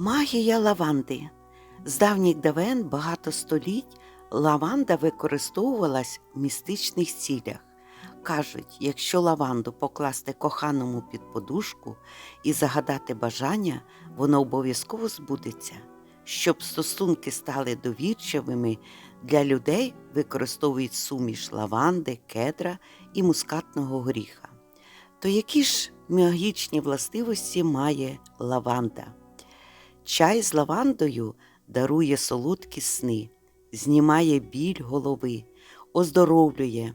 Магія лаванди. З давніх давен багато століть лаванда використовувалась в містичних цілях. Кажуть, якщо лаванду покласти коханому під подушку і загадати бажання, воно обов'язково збудеться. Щоб стосунки стали довірчивими, для людей використовують суміш лаванди, кедра і мускатного горіха. То які ж магічні властивості має лаванда? Чай з лавандою дарує солодкі сни, знімає біль голови, оздоровлює,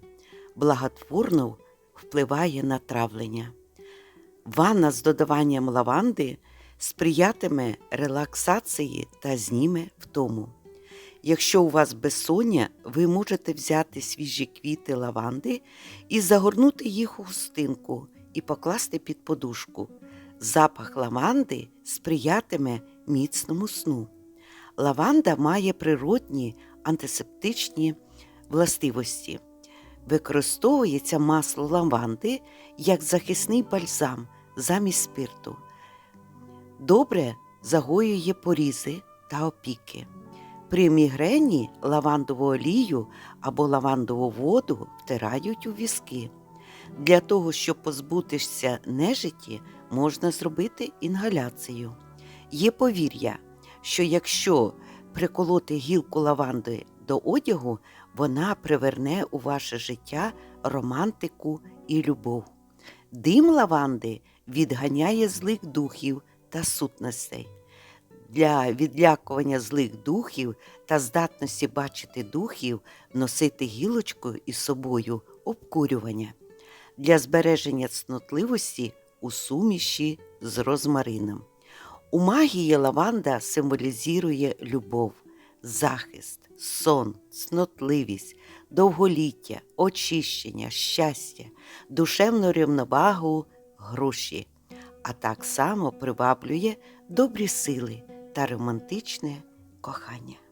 благотворно впливає на травлення. Ванна з додаванням лаванди сприятиме релаксації та зніме втому. Якщо у вас безсоння, ви можете взяти свіжі квіти лаванди і загорнути їх у хустинку і покласти під подушку. Запах лаванди сприятиме міцному сну. Лаванда має природні антисептичні властивості. Використовується масло лаванди як захисний бальзам замість спирту. Добре загоює порізи та опіки. При мігрені лавандову олію або лавандову воду втирають у візки. Для того, щоб позбутися нежиті, можна зробити інгаляцію. Є повір'я, що якщо приколоти гілку лаванди до одягу, вона приверне у ваше життя романтику і любов. Дим лаванди відганяє злих духів та сутностей. Для відлякування злих духів та здатності бачити духів носити гілочку із собою обкурювання для збереження цнотливості у суміші з розмарином. У магії лаванда символізує любов, захист, сон, снотливість, довголіття, очищення, щастя, душевну рівновагу, гроші, а так само приваблює добрі сили та романтичне кохання.